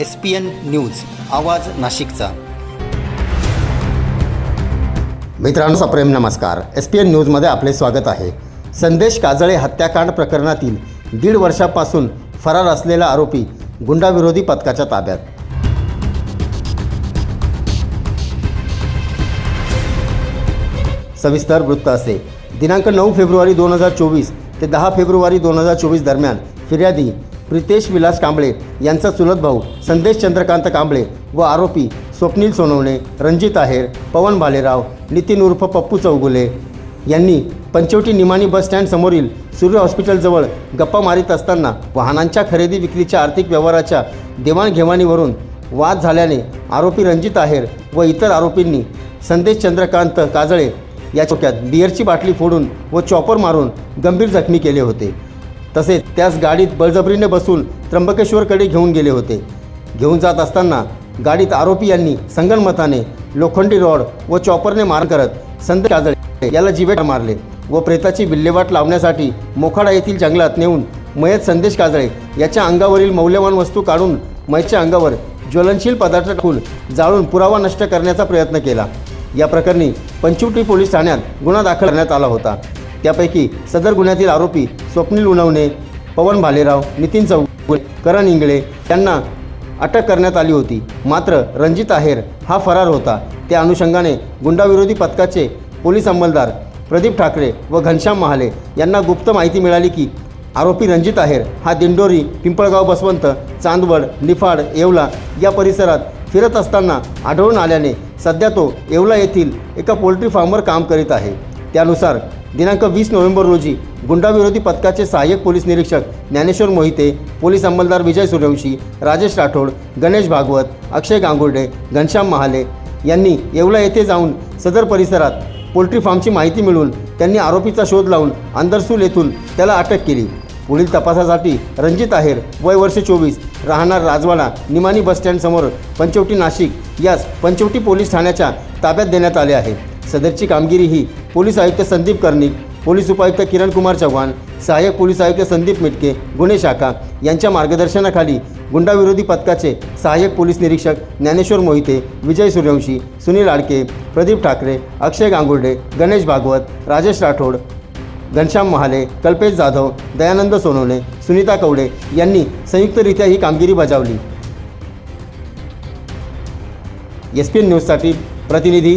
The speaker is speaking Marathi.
एस पी एन न्यूज आवाज नाशिकचा. मित्रांनो प्रेम नमस्कार. एस पी एन न्यूजमध्ये आपले स्वागत आहे. संदेश काजळे हत्याकांड प्रकरणातील दीड वर्षापासून फरार असलेला आरोपी गुंडाविरोधी पथकाच्या ताब्यात. सविस्तर वृत्त असे. दिनांक नऊ फेब्रुवारी दोन हजार चोवीस ते दहा फेब्रुवारी दोन हजार चोवीस दरम्यान फिर्यादी प्रितेश विलास कांबळे यांचा चुलत भाऊ संदेश चंद्रकांत कांबळे व आरोपी स्वप्नील सोनवणे रणजित आहेर पवन भालेराव नितीन उर्फ पप्पू चौगुले यांनी पंचवटी निमाणी बस स्टँडसमोरील सूर्य हॉस्पिटलजवळ गप्पा मारित असताना वाहनांच्या खरेदी विक्रीच्या आर्थिक व्यवहाराच्या देवाणघेवाणीवरून वाद झाल्याने आरोपी रणजित आहेर व इतर आरोपींनी संदेश चंद्रकांत काजळे या चौक्यात बिअरची बाटली फोडून व चॉपर मारून गंभीर जखमी केले होते. तसेच त्यास गाडीत बळजबरीने बसून त्र्यंबकेश्वरकडे घेऊन गेले होते. घेऊन जात असताना गाडीत आरोपी यांनी संगणमताने लोखंडी रॉड व चॉपरने मार करत संदेश काजळे याला जिवेट मारले व प्रेताची विल्हेवाट लावण्यासाठी मोखाडा येथील जंगलात नेऊन मयत संदेश काजळे याच्या अंगावरील मौल्यवान वस्तू काढून मयतच्या अंगावर ज्वलनशील पदार्थ टाकून जाळून पुरावा नष्ट करण्याचा प्रयत्न केला. या प्रकरणी पंचवटी पोलीस ठाण्यात गुन्हा दाखल करण्यात आला होता. त्यापैकी सदर गुन्ह्यातील आरोपी स्वप्नील उनवणे पवन भालेराव नितीन चौगुले करण इंगळे यांना अटक करण्यात आली होती. मात्र रणजित आहेर हा फरार होता. त्या अनुषंगाने गुंडाविरोधी पथकाचे पोलीस अंमलदार प्रदीप ठाकरे व घनश्याम महाले यांना गुप्त माहिती मिळाली की आरोपी रणजित आहेर हा दिंडोरी पिंपळगाव बसवंत चांदवड निफाड येवला या परिसरात फिरत असताना आढळून आल्याने सध्या तो येवला येथील एका पोल्ट्री फार्मवर काम करीत आहे. त्यानुसार दिनांक वीस नोव्हेंबर रोजी गुंडाविरोधी पथकाचे सहाय्यक पोलीस निरीक्षक ज्ञानेश्वर मोहिते पोलीस अंमलदार विजय सूर्यवंशी राजेश राठोड गणेश भागवत अक्षय गांगुर्डे घनश्याम महाले यांनी येवला येथे जाऊन सदर परिसरात पोल्ट्री फार्मची माहिती मिळवून त्यांनी आरोपीचा शोध लावून अंदरसूल येथून त्याला अटक केली. पुढील तपासासाठी रणजित आहेर वय वर्ष चोवीस राहणार राजवाडा निमाणी बसस्टँडसमोर पंचवटी नाशिक यास पंचवटी पोलीस ठाण्याच्या ताब्यात देण्यात आले आहे. सदरची कामगिरी ही पोलीस आयुक्त संदीप कर्णिक पोलीस उपायुक्त किरण कुमार चव्हाण सहाय्यक पोलीस आयुक्त संदीप मिटके गुन्हे शाखा यांच्या मार्गदर्शनाखाली गुंडाविरोधी पथकाचे सहाय्यक पोलीस निरीक्षक ज्ञानेश्वर मोहिते विजय सूर्यवंशी सुनील आडके प्रदीप ठाकरे अक्षय गांगुर्डे गणेश भागवत राजेश राठोड घनश्याम महाले कल्पेश जाधव दयानंद सोनवणे सुनीता कवडे यांनी संयुक्तरित्या ही कामगिरी बजावली. एस पी एन न्यूजसाठी प्रतिनिधी